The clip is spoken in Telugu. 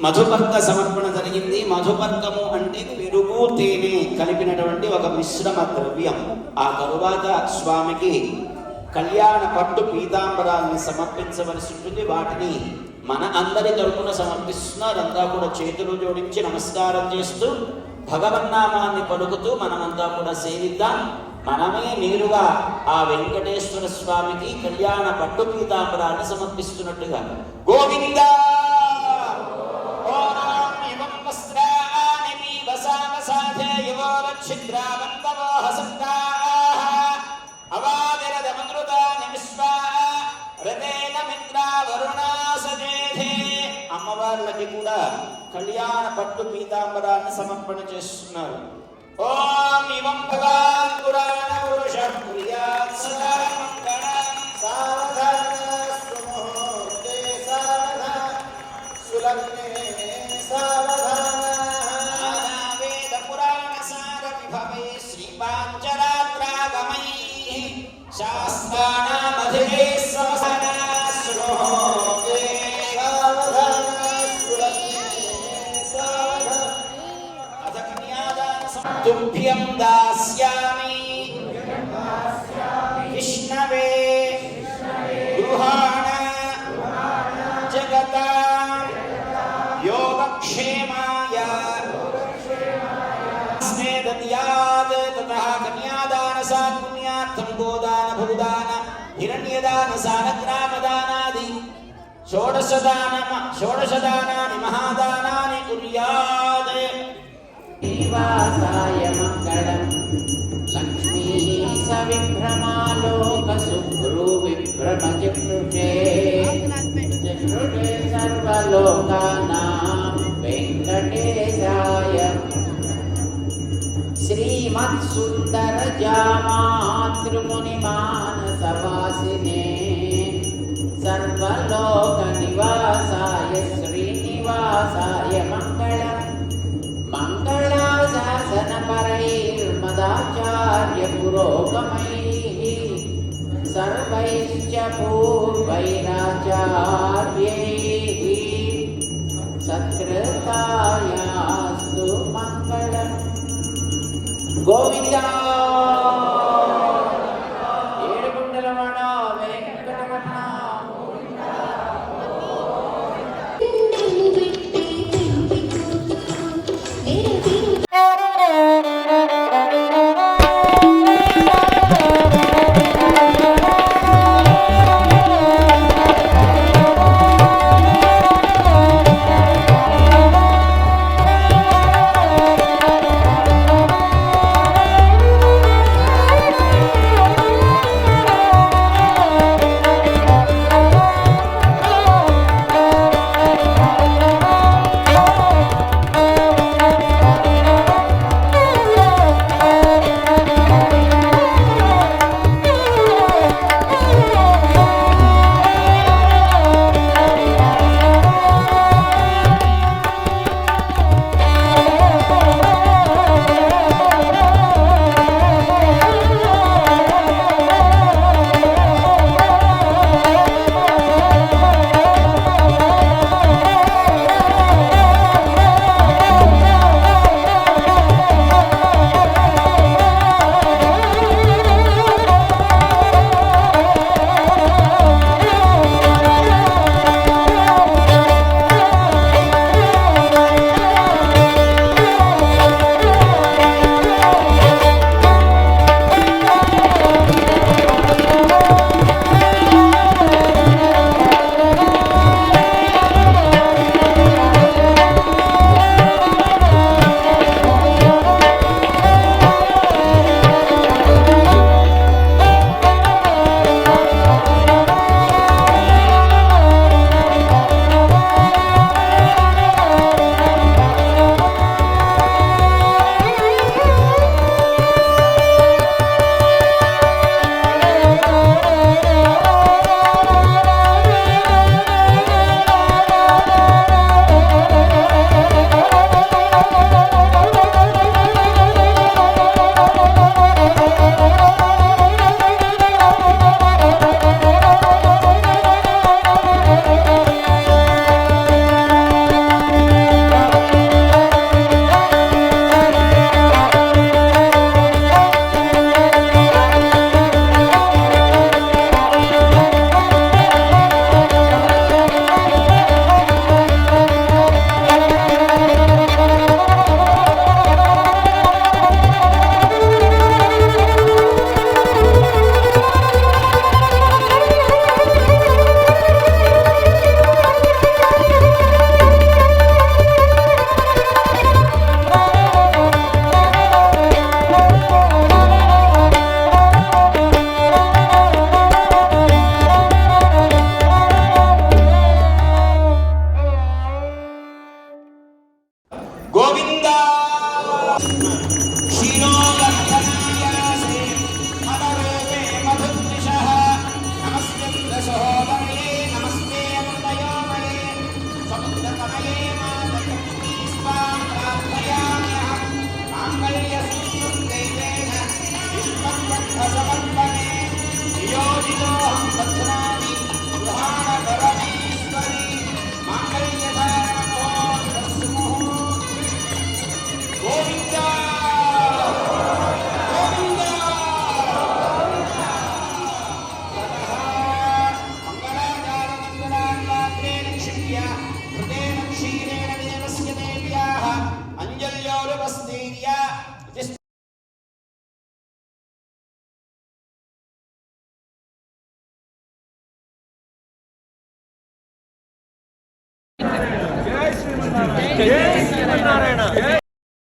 మధుపర్క సమర్పణ జరిగింది. మధుపర్కము అంటే పెరుగు తేనె కలిపినటువంటి ఒక మిశ్రమ ద్రవ్యం. ఆ తరువాత స్వామికి కళ్యాణ పట్టు పీతాంబరాల్ని సమర్పించవలసి ఉంటుంది. వాటిని మన అందరి తరపున సమర్పిస్తున్నారు. అంతా కూడా చేతులు జోడించి నమస్కారం చేస్తూ భగవన్నామాన్ని పలుకుతూ మనమంతా కూడా సేవిద్దాం. మనమే నేరుగా ఆ వెంకటేశ్వర స్వామికి కళ్యాణ పట్టు పీతాంబరాన్ని సమర్పిస్తున్నట్టుగా. గోవింద! మిత్రా వరుణా అమ్మవార్లకి కూడా కళ్యాణ పట్టు పీతాంబరాన్ని సమర్పణ చేస్తున్నారు. ఓం ఇవం భగవాన్ పురాణ పురుష ప్రియాత్ సదా మంగళం సావధానస్తు సావధాన సులగ్నే సావధాన వేద పురాణ సార విభవై तुभ्यं दास्यामि विष्णवे गृहाण जगता योगक्षेमाय स्मे दद्यात् ततः कन्यादानसात्पुण्यार्थं गोदान भूदान हिरण्यदानसानग्रामदानादि षोडशदान षोडशदानानि महादानानि कुर्यात् నివాసాయ మంగళం. లక్ష్మీ సవిభ్రమాలోక సుభ్రూ విభ్రమజిహృషే జిహృషే సర్వలోకానాం వెంకటేశాయ. శ్రీమత్సుందర జామాతృమునిమానసవాసినే సర్వలోక मदाचार्यपुरोगमैः सर्वैश्च पूर्वैराचार्यैः सत्कृतायास्तु मङ्गलम्। गोविन्दा జై శ్రీమన్నారాయణ